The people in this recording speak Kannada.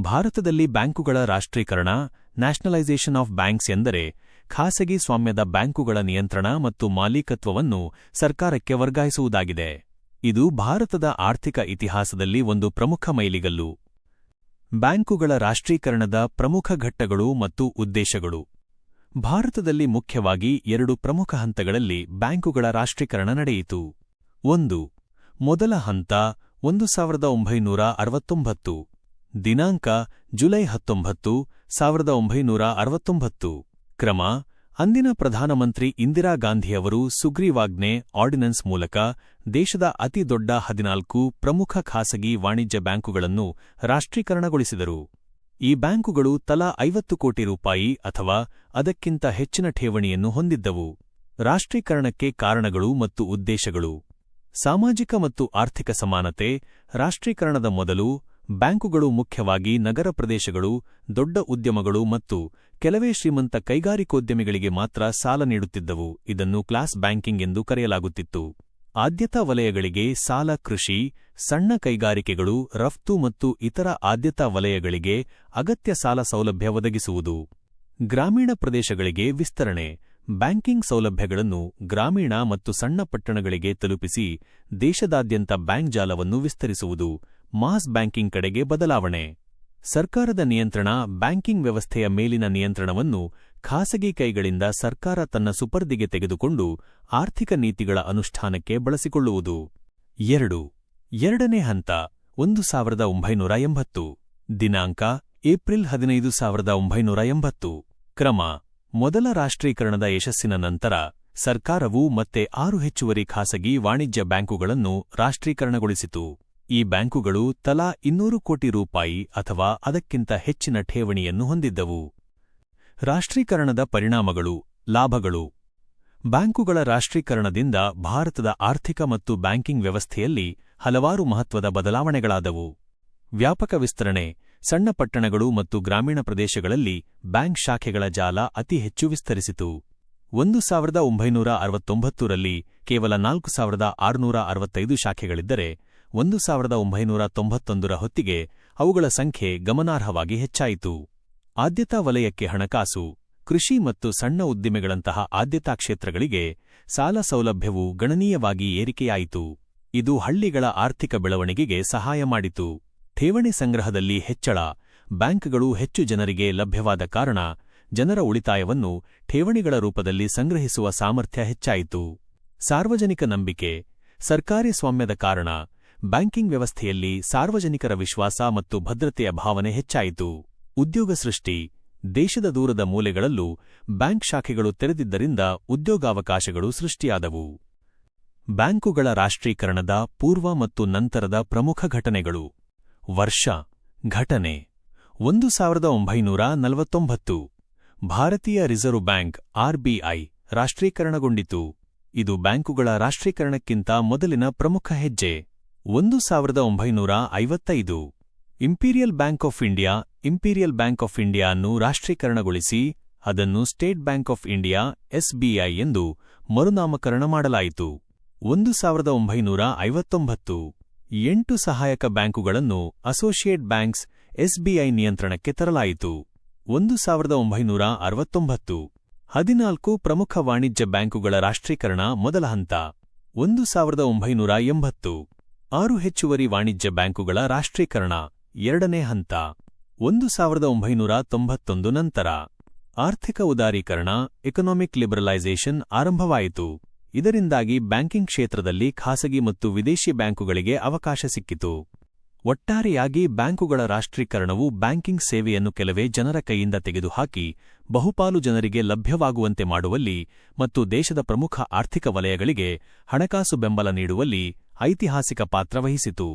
ಭಾರತದಲ್ಲಿ ಬ್ಯಾಂಕುಗಳ ರಾಷ್ಟ್ರೀಕರಣ, ನ್ಯಾಷನಲೈಸೇಷನ್ ಆಫ್ ಬ್ಯಾಂಕ್ಸ್ ಎಂದರೆ ಖಾಸಗಿ ಸ್ವಾಮ್ಯದ ಬ್ಯಾಂಕುಗಳ ನಿಯಂತ್ರಣ ಮತ್ತು ಮಾಲೀಕತ್ವವನ್ನು ಸರ್ಕಾರಕ್ಕೆ ವರ್ಗಾಯಿಸುವುದಾಗಿದೆ. ಇದು ಭಾರತದ ಆರ್ಥಿಕ ಇತಿಹಾಸದಲ್ಲಿ ಒಂದು ಪ್ರಮುಖ ಮೈಲಿಗಲ್ಲು. ಬ್ಯಾಂಕುಗಳ ರಾಷ್ಟ್ರೀಕರಣದ ಪ್ರಮುಖ ಘಟ್ಟಗಳು ಮತ್ತು ಉದ್ದೇಶಗಳು. ಭಾರತದಲ್ಲಿ ಮುಖ್ಯವಾಗಿ ಎರಡು ಪ್ರಮುಖ ಹಂತಗಳಲ್ಲಿ ಬ್ಯಾಂಕುಗಳ ರಾಷ್ಟ್ರೀಕರಣ ನಡೆಯಿತು. ಒಂದು, ಮೊದಲ ಹಂತ, ಒಂದು ಸಾವಿರದ ಒಂಬೈನೂರ ಅರವತ್ತೊಂಬತ್ತು. ದಿನಾಂಕ ಜುಲೈ ಹತ್ತೊಂಬತ್ತು, ಸಾವಿರದ ಒಂಬೈನೂರ ಅರವತ್ತೊಂಬತ್ತು. ಕ್ರಮ, ಅಂದಿನ ಪ್ರಧಾನಮಂತ್ರಿ ಇಂದಿರಾ ಗಾಂಧಿಯವರು ಸುಗ್ರೀವಾಜ್ಞೆ ಆರ್ಡಿನೆನ್ಸ್ ಮೂಲಕ ದೇಶದ ಅತಿದೊಡ್ಡ ಹದಿನಾಲ್ಕು ಪ್ರಮುಖ ಖಾಸಗಿ ವಾಣಿಜ್ಯ ಬ್ಯಾಂಕುಗಳನ್ನು ರಾಷ್ಟ್ರೀಕರಣಗೊಳಿಸಿದರು. ಈ ಬ್ಯಾಂಕುಗಳು ತಲಾ ಐವತ್ತು ಕೋಟಿ ರೂಪಾಯಿ ಅಥವಾ ಅದಕ್ಕಿಂತ ಹೆಚ್ಚಿನ ಠೇವಣಿಯನ್ನು ಹೊಂದಿದ್ದವು. ರಾಷ್ಟ್ರೀಕರಣಕ್ಕೆ ಕಾರಣಗಳು ಮತ್ತು ಉದ್ದೇಶಗಳು. ಸಾಮಾಜಿಕ ಮತ್ತು ಆರ್ಥಿಕ ಸಮಾನತೆ, ರಾಷ್ಟ್ರೀಕರಣದ ಮೊದಲು ಬ್ಯಾಂಕುಗಳು ಮುಖ್ಯವಾಗಿ ನಗರ ಪ್ರದೇಶಗಳು, ದೊಡ್ಡ ಉದ್ಯಮಗಳು ಮತ್ತು ಕೆಲವೇ ಶ್ರೀಮಂತ ಕೈಗಾರಿಕೋದ್ಯಮಿಗಳಿಗೆ ಮಾತ್ರ ಸಾಲ ನೀಡುತ್ತಿದ್ದವು. ಇದನ್ನು ಕ್ಲಾಸ್ ಬ್ಯಾಂಕಿಂಗ್ ಎಂದು ಕರೆಯಲಾಗುತ್ತಿತ್ತು. ಆದ್ಯತಾ ವಲಯಗಳಿಗೆ ಸಾಲ, ಕೃಷಿ, ಸಣ್ಣ ಕೈಗಾರಿಕೆಗಳು, ರಫ್ತು ಮತ್ತು ಇತರ ಆದ್ಯತಾ ವಲಯಗಳಿಗೆ ಅಗತ್ಯ ಸಾಲ ಸೌಲಭ್ಯ ಒದಗಿಸುವುದು. ಗ್ರಾಮೀಣ ಪ್ರದೇಶಗಳಿಗೆ ವಿಸ್ತರಣೆ. ಬ್ಯಾಂಕಿಂಗ್ ಸೌಲಭ್ಯಗಳನ್ನು ಗ್ರಾಮೀಣ ಮತ್ತು ಸಣ್ಣ ಪಟ್ಟಣಗಳಿಗೆ ತಲುಪಿಸಿ ದೇಶದಾದ್ಯಂತ ಬ್ಯಾಂಕ್ ಜಾಲವನ್ನು ವಿಸ್ತರಿಸುವುದು. ಮಾಸ್ ಬ್ಯಾಂಕಿಂಗ್ ಕಡೆಗೆ ಬದಲಾವಣೆ. ಸರ್ಕಾರದ ನಿಯಂತ್ರಣ ಬ್ಯಾಂಕಿಂಗ್ ವ್ಯವಸ್ಥೆಯ ಮೇಲಿನ ನಿಯಂತ್ರಣವನ್ನು ಖಾಸಗಿ ಕೈಗಳಿಂದ ಸರ್ಕಾರ ತನ್ನ ಸುಪರ್ದಿಗೆ ತೆಗೆದುಕೊಂಡು ಆರ್ಥಿಕ ನೀತಿಗಳ ಅನುಷ್ಠಾನಕ್ಕೆ ಬಳಸಿಕೊಳ್ಳುವುದು. ಎರಡು. ಎರಡನೇ ಹಂತ, ಒಂದು ಸಾವಿರದ ಒಂಬೈನೂರ ಎಂಬತ್ತು. ದಿನಾಂಕ, ಏಪ್ರಿಲ್ ಹದಿನೈದು ಸಾವಿರದ ಒಂಬೈನೂರ ಎಂಬತ್ತು. ಕ್ರಮ, ಮೊದಲ ರಾಷ್ಟ್ರೀಕರಣದ ಯಶಸ್ಸಿನ ನಂತರ ಸರ್ಕಾರವು ಮತ್ತೆ ಆರು ಹೆಚ್ಚುವರಿ ಖಾಸಗಿ ವಾಣಿಜ್ಯ ಬ್ಯಾಂಕುಗಳನ್ನು ರಾಷ್ಟ್ರೀಕರಣಗೊಳಿಸಿತು. ಈ ಬ್ಯಾಂಕುಗಳು ತಲಾ ಇನ್ನೂರು ಕೋಟಿ ರೂಪಾಯಿ ಅಥವಾ ಅದಕ್ಕಿಂತ ಹೆಚ್ಚಿನ ಠೇವಣಿಯನ್ನು ಹೊಂದಿದ್ದವು. ರಾಷ್ಟ್ರೀಕರಣದ ಪರಿಣಾಮಗಳು, ಲಾಭಗಳು. ಬ್ಯಾಂಕುಗಳ ರಾಷ್ಟ್ರೀಕರಣದಿಂದ ಭಾರತದ ಆರ್ಥಿಕ ಮತ್ತು ಬ್ಯಾಂಕಿಂಗ್ ವ್ಯವಸ್ಥೆಯಲ್ಲಿ ಹಲವಾರು ಮಹತ್ವದ ಬದಲಾವಣೆಗಳಾದವು. ವ್ಯಾಪಕ ವಿಸ್ತರಣೆ, ಸಣ್ಣ ಪಟ್ಟಣಗಳು ಮತ್ತು ಗ್ರಾಮೀಣ ಪ್ರದೇಶಗಳಲ್ಲಿ ಬ್ಯಾಂಕ್ ಶಾಖೆಗಳ ಜಾಲ ಅತಿ ಹೆಚ್ಚು ವಿಸ್ತರಿಸಿತು. ಒಂದು ಸಾವಿರದ ಒಂಬೈನೂರ ಕೇವಲ ನಾಲ್ಕು ಸಾವಿರದ ಆರುನೂರ ಅರವತ್ತೈದು ಶಾಖೆಗಳಿದ್ದರೆ ಒಂದು ಸಾವಿರದ ಒಂಬೈನೂರ ತೊಂಬತ್ತೊಂದರ ಹೊತ್ತಿಗೆ ಅವುಗಳ ಸಂಖ್ಯೆ ಗಮನಾರ್ಹವಾಗಿ ಹೆಚ್ಚಾಯಿತು. ಆದ್ಯತಾ ವಲಯಕ್ಕೆ ಹಣಕಾಸು, ಕೃಷಿ ಮತ್ತು ಸಣ್ಣ ಉದ್ದಿಮೆಗಳಂತಹ ಆದ್ಯತಾ ಕ್ಷೇತ್ರಗಳಿಗೆ ಸಾಲ ಸೌಲಭ್ಯವು ಗಣನೀಯವಾಗಿ ಏರಿಕೆಯಾಯಿತು. ಇದು ಹಳ್ಳಿಗಳ ಆರ್ಥಿಕ ಬೆಳವಣಿಗೆಗೆ ಸಹಾಯ ಮಾಡಿತು. ಠೇವಣಿ ಸಂಗ್ರಹದಲ್ಲಿ ಹೆಚ್ಚಳ, ಬ್ಯಾಂಕ್ಗಳು ಹೆಚ್ಚು ಜನರಿಗೆ ಲಭ್ಯವಾದ ಕಾರಣ ಜನರ ಉಳಿತಾಯವನ್ನು ಠೇವಣಿಗಳ ರೂಪದಲ್ಲಿ ಸಂಗ್ರಹಿಸುವ ಸಾಮರ್ಥ್ಯ ಹೆಚ್ಚಾಯಿತು. ಸಾರ್ವಜನಿಕ ನಂಬಿಕೆ, ಸರ್ಕಾರಿ ಸ್ವಾಮ್ಯದ ಕಾರಣ ಬ್ಯಾಂಕಿಂಗ್ ವ್ಯವಸ್ಥೆಯಲ್ಲಿ ಸಾರ್ವಜನಿಕರ ವಿಶ್ವಾಸ ಮತ್ತು ಭದ್ರತೆಯ ಭಾವನೆ ಹೆಚ್ಚಾಯಿತು. ಉದ್ಯೋಗ ಸೃಷ್ಟಿ, ದೇಶದ ದೂರದ ಮೂಲೆಗಳಲ್ಲೂ ಬ್ಯಾಂಕ್ ಶಾಖೆಗಳು ತೆರೆದಿದ್ದರಿಂದ ಉದ್ಯೋಗಾವಕಾಶಗಳು ಸೃಷ್ಟಿಯಾದವು. ಬ್ಯಾಂಕುಗಳ ರಾಷ್ಟ್ರೀಕರಣದ ಪೂರ್ವ ಮತ್ತು ನಂತರದ ಪ್ರಮುಖ ಘಟನೆಗಳು. ವರ್ಷ, ಘಟನೆ, ಒಂದು ಸಾವಿರದ ಒಂಬೈನೂರ ನಲವತ್ತೊಂಬತ್ತು. ಭಾರತೀಯ ರಿಸರ್ವ್ ಬ್ಯಾಂಕ್ ಆರ್ಬಿಐ ರಾಷ್ಟ್ರೀಕರಣಗೊಂಡಿತು. ಇದು ಬ್ಯಾಂಕುಗಳ ರಾಷ್ಟ್ರೀಕರಣಕ್ಕಿಂತ ಮೊದಲಿನ ಪ್ರಮುಖ ಹೆಜ್ಜೆ. ಒಂದು ಸಾವಿರದ ಒಂಬೈನೂರ ಐವತ್ತೈದು. Imperial Bank of India, Imperial Bank of India ಅನ್ನು ರಾಷ್ಟ್ರೀಕರಣಗೊಳಿಸಿ, ಅದನ್ನು State Bank of India SBI ಎಂದು ಮರುನಾಮಕರಣ ಮಾಡಲಾಯಿತು. ಒಂದು ಸಾವಿರದ ಒಂಬೈನೂರ ಐವತ್ತೊಂಬತ್ತು. ಎಂಟು ಸಹಾಯಕ ಬ್ಯಾಂಕುಗಳನ್ನು ಅಸೋಸಿಯೇಟ್ ಬ್ಯಾಂಕ್ಸ್ ಎಸ್ಬಿಐ ನಿಯಂತ್ರಣಕ್ಕೆ ತರಲಾಯಿತು. ಒಂದು ಸಾವಿರದ ಒಂಬೈನೂರ ಅರವತ್ತೊಂಬತ್ತು. ಹದಿನಾಲ್ಕು ಪ್ರಮುಖ ವಾಣಿಜ್ಯ ಬ್ಯಾಂಕುಗಳ ರಾಷ್ಟ್ರೀಕರಣ ಮೊದಲ ಹಂತ. ಒಂದು ಸಾವಿರದ ಒಂಬೈನೂರ ಎಂಬತ್ತು. ಆರು ಹೆಚ್ಚುವರಿ ವಾಣಿಜ್ಯ ಬ್ಯಾಂಕುಗಳ ರಾಷ್ಟ್ರೀಕರಣ. ಎರಡನೇ ಹಂತ. ಒಂದು ಸಾವಿರದ ಒಂಬೈನೂರ ತೊಂಬತ್ತೊಂದು ನಂತರ. ಆರ್ಥಿಕ ಉದಾರೀಕರಣ ಎಕನಾಮಿಕ್ ಲಿಬರಲೈಸೇಷನ್ ಆರಂಭವಾಯಿತು. ಇದರಿಂದಾಗಿ ಬ್ಯಾಂಕಿಂಗ್ ಕ್ಷೇತ್ರದಲ್ಲಿ ಖಾಸಗಿ ಮತ್ತು ವಿದೇಶಿ ಬ್ಯಾಂಕುಗಳಿಗೆ ಅವಕಾಶ ಸಿಕ್ಕಿತು. ಒಟ್ಟಾರೆಯಾಗಿ ಬ್ಯಾಂಕುಗಳ ರಾಷ್ಟ್ರೀಕರಣವು ಬ್ಯಾಂಕಿಂಗ್ ಸೇವೆಯನ್ನು ಕೆಲವೇ ಜನರ ಕೈಯಿಂದ ತೆಗೆದುಹಾಕಿ, ಬಹುಪಾಲು ಜನರಿಗೆ ಲಭ್ಯವಾಗುವಂತೆ ಮಾಡುವಲ್ಲಿ ಮತ್ತು ದೇಶದ ಪ್ರಮುಖ ಆರ್ಥಿಕ ವಲಯಗಳಿಗೆ ಹಣಕಾಸು ಬೆಂಬಲ ನೀಡುವಲ್ಲಿ ಐತಿಹಾಸಿಕ ಪಾತ್ರ ವಹಿಸಿತು